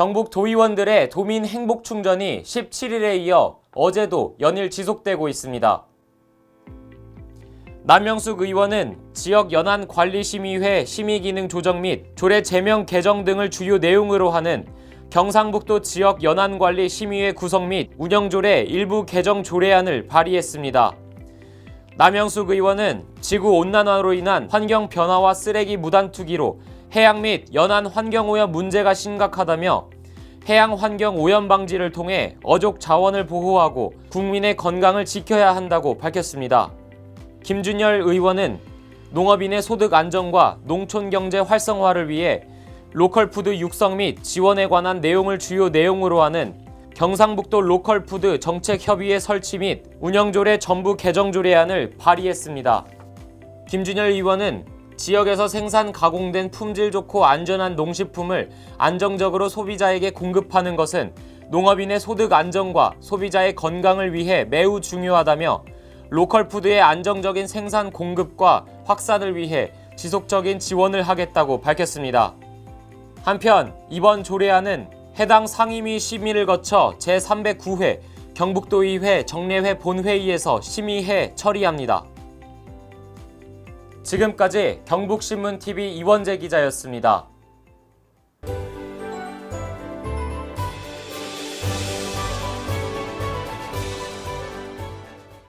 경북 도의원들의 도민 행복 충전이 17일에 이어 어제도 연일 지속되고 있습니다. 남영숙 의원은 지역 연안 관리 심의회 심의 기능 조정 및 조례 제명 개정 등을 주요 내용으로 하는 경상북도 지역 연안 관리 심의회 구성 및 운영 조례 일부 개정 조례안을 발의했습니다. 남영숙 의원은 지구 온난화로 인한 환경 변화와 쓰레기 무단 투기로 해양 및 연안 환경 오염 문제가 심각하다며 해양 환경 오염 방지를 통해 어족 자원을 보호하고 국민의 건강을 지켜야 한다고 밝혔습니다. 김준열 의원은 농업인의 소득 안정과 농촌 경제 활성화를 위해 로컬 푸드 육성 및 지원에 관한 내용을 주요 내용으로 하는 경상북도 로컬 푸드 정책 협의회 설치 및 운영조례 전부 개정 조례안을 발의했습니다. 김준열 의원은 지역에서 생산 가공된 품질 좋고 안전한 농식품을 안정적으로 소비자에게 공급하는 것은 농업인의 소득 안정과 소비자의 건강을 위해 매우 중요하다며 로컬푸드의 안정적인 생산 공급과 확산을 위해 지속적인 지원을 하겠다고 밝혔습니다. 한편 이번 조례안은 해당 상임위 심의를 거쳐 제309회 경북도의회 정례회 본회의에서 심의해 처리합니다. 지금까지 경북신문TV 이원재 기자였습니다.